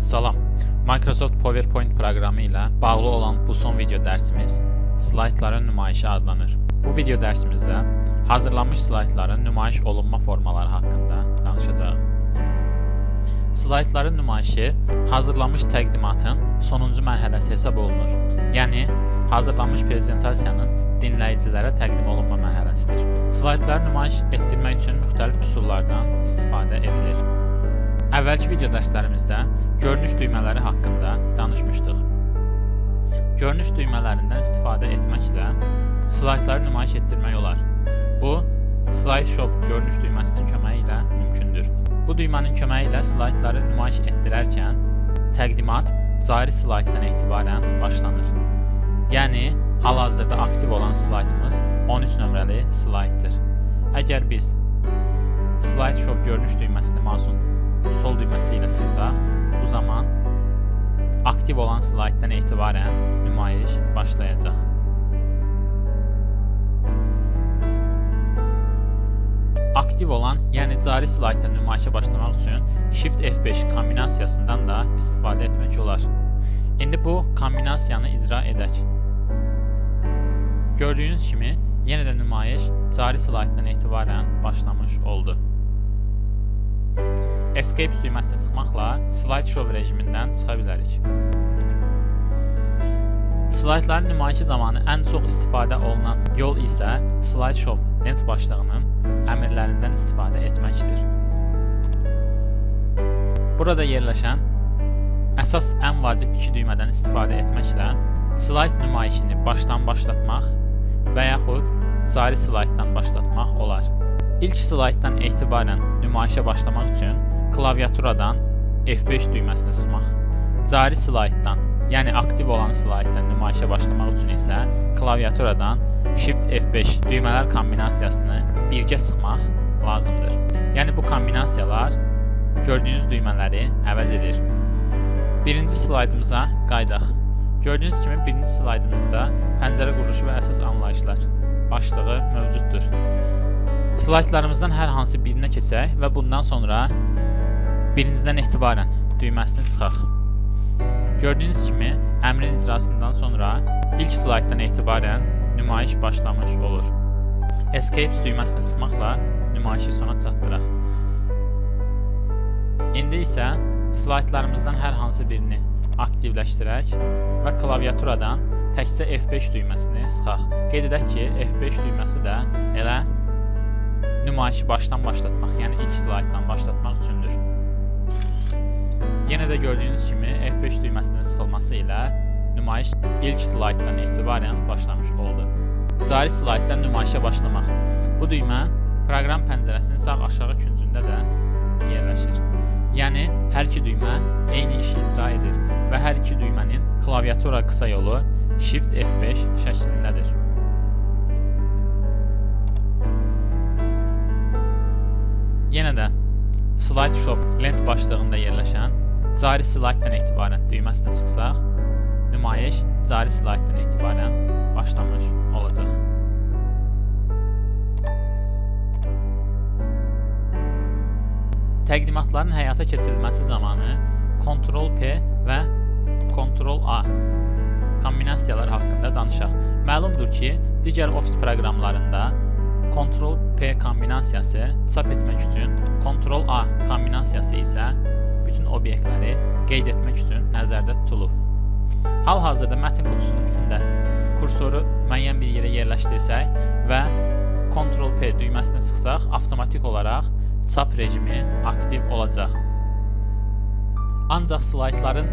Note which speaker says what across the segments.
Speaker 1: Salam. Microsoft PowerPoint proqramı ilə bağlı olan bu son video dərsimiz slaytların nümayişi adlanır. Bu video dərsimizdə hazırlanmış slaytların nümayiş olunma formaları haqqında danışacağıq. Slaytların nümayişi hazırlanmış təqdimatın sonuncu mərhələsi hesab olunur. Yəni, hazırlanmış prezentasiyanın dinləyicilərə təqdim olunma mərhələsidir. Slaytları nümayiş etdirmək üçün müxtəlif üsullardan istifadə edilir. Əvvəlki video dərslərimizdə görünüş düymələri haqqında danışmışdıq. Görünüş düymələrindən istifadə etməklə slaytları nümayiş etdirmək olar. Bu, Slide Show görünüş düyməsinin köməyi ilə mümkündür. Bu düymənin köməyi ilə slaytları nümayiş etdirərkən təqdimat cari slaytdan etibarən başlanır. Yəni, hal-hazırda aktiv olan slaytımız 13 nömrəli slaytdır. Əgər biz Slide Show görünüş düyməsini mouse'un sol düyməsi ilə sıxsaq, bu zaman aktiv olan slaytdan etibarən nümayiş başlayacaq. Aktiv olan, yəni cari slaytda nümayişə başlamaq üçün Shift F5 kombinasiyasından da istifadə etmək olar. İndi bu kombinasiyanı icra edək. Gördüyünüz kimi, yenə də nümayiş cari slaytdan etibarən başlamış oldu. Escape düyməsini sıxmaqla slide show rejimindən çıxa bilərik. Slaytların nümayişi zamanı ən çox istifadə olunan yol isə slide show lent başlığının əmrlərindən istifadə etməkdir. Burada yerləşən əsas ən vacib iki düymədən istifadə etməklə slide nümayişini başdan başlatmaq və yaxud cari slaytdan başlatmaq olar. İlk slaytdan etibarən nümayişə başlamaq üçün klaviaturadan F5 düyməsini sıxmaq, cari slaytdan, yəni aktiv olan slaytdan nümayişə başlamaq üçün isə klaviaturadan Shift F5 düymələr kombinasiyasını birgə sıxmaq lazımdır. Yəni bu kombinasiyalar gördüyünüz düymələri əvəz edir. Birinci slaydımıza qaydaq. Gördüyünüz kimi birinci slaydımızda pəncərə quruluşu və əsas anlayışlar başlığı mövcuddur. Slaytlarımızdan hər hansı birinə keçək və bundan sonra birincidən etibarən düyməsini sıxaq. Gördüyünüz kimi, əmrin icrasından sonra ilk slaytdan etibarən nümayiş başlamış olur. Escape düyməsini sıxmaqla nümayişi sona çatdıraq. İndi isə slaytlarımızdan hər hansı birini aktivləşdirək və klaviaturadan təkcə F5 düyməsini sıxaq. Qeyd edək ki, F5 düyməsi də elə nümayişi başdan başlatmaq, yəni ilk slaytdan başlatmaq üçündür. Yenə də gördüyünüz kimi F5 düyməsinin sıxılması ilə nümayiş ilk slaytdan etibarən başlamış oldu. Cari slaytdan nümayişə başlamaq. Bu düymə proqram pəncərəsinin sağ aşağı küncündə də yerləşir. Yəni, hər iki düymə eyni işi icra edir və hər iki düymənin klaviatura qısa yolu Shift F5 şəklindədir. Yenə də Slide Show lent başlığında yerləşən cari slaytdan etibarən düyməsini sıxsaq, nümayiş cari slaytdan etibarən başlamış olacaq. Təqdimatların həyata keçirilməsi zamanı Ctrl-P və Ctrl-A kombinasiyalar haqqında danışaq. Məlumdur ki, digər ofis proqramlarında Ctrl-P kombinasiyası çap etmək üçün Ctrl-A kombinasiyası isə bütün obyektləri qeyd etmək üçün nəzərdə tutulub. Hal-hazırda mətn qutusunun içində kursoru müəyyən bir yerə yerləşdirsək və Ctrl-P düyməsini sıxsaq, avtomatik olaraq çap rejimi aktiv olacaq. Ancaq slaytların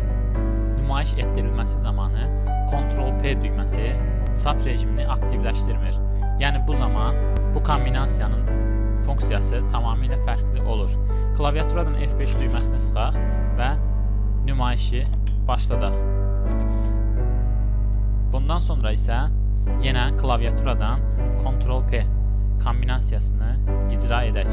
Speaker 1: nümayiş etdirilməsi zamanı Ctrl-P düyməsi çap rejimini aktivləşdirmir. Yəni bu zaman bu kombinasiyanın funksiyası tamamilə fərqli olur. Klaviaturadan F5 düyməsini sıxaq və nümayişi başladaq. Bundan sonra isə yenə klaviaturadan Ctrl-P kombinasiyasını icra edək.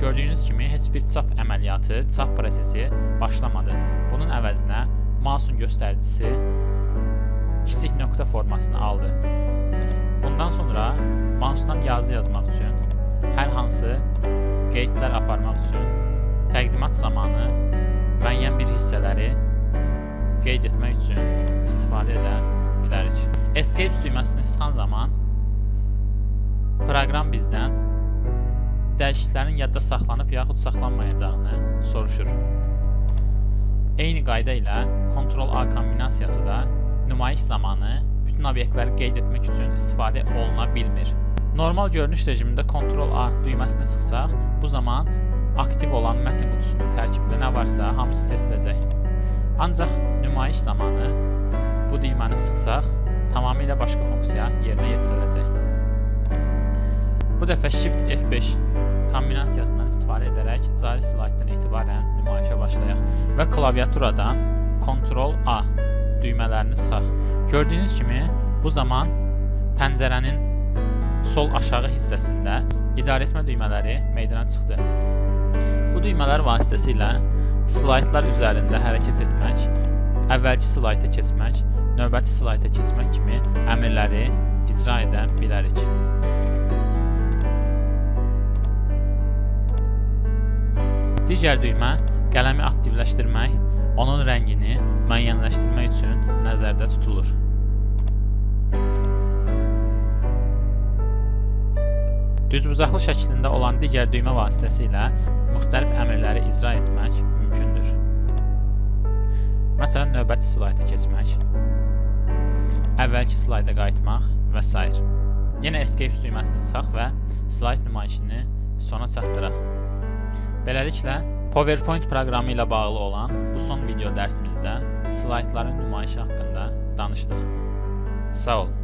Speaker 1: Gördüyünüz kimi heç bir çap əməliyyatı, çap prosesi başlamadı. Bunun əvəzinə mouse'un göstəricisi kiçik nöqtə formasını aldı. Bundan sonra mouse'dan yazı yazmaq üçün hər hansı qeydlər aparmaq üçün təqdimat zamanı müəyyən bir hissələri qeyd etmək üçün istifadə edə bilərik. Escape düyməsini sıxan zaman proqram bizdən dəyişikliklərin yadda saxlanıb yaxud saxlanmayacağını soruşur. Eyni qayda ilə Ctrl-A kombinasiyası da nümayiş zamanı bütün obyektləri qeyd etmək üçün istifadə oluna bilmir. Normal görünüş rejimində Ctrl-A düyməsini sıxsaq, bu zaman aktiv olan mətn qutusunun tərkibində nə varsa hamısı seçiləcək. Ancaq nümayiş zamanı bu düyməni sıxsaq, tamamilə başqa funksiya yerinə yetiriləcək. Bu dəfə Shift F5 kombinasiyasından istifadə edərək cari slayddan etibarən nümayişə başlayaq və klaviaturadan Ctrl-A düymələrini sıxaq. Gördüyünüz kimi bu zaman pəncərənin sol aşağı hissəsində idarəetmə düymələri meydana çıxdı. Bu düymələr vasitəsilə slaydlar üzərində hərəkət etmək, əvvəlki slayda keçmək, növbəti slayda keçmək kimi əmrləri icra edə bilərik. Digər düymə qələmi aktivləşdirmək, onun rəngini müəyyənləşdirmək üçün nəzərdə tutulur. Düzbucaqlı şəklində olan digər düymə vasitəsilə müxtəlif əmrləri icra etmək mümkündür. Məsələn, növbəti slayda keçmək, əvvəlki slayda qayıtmaq və s. Yenə Escape düyməsini sıxaq və slayd nümayişini sona çatdıraq. Beləliklə, PowerPoint proqramı ilə bağlı olan bu son video dərsimizdə slaydların nümayişi haqqında danışdıq. Sağ olun.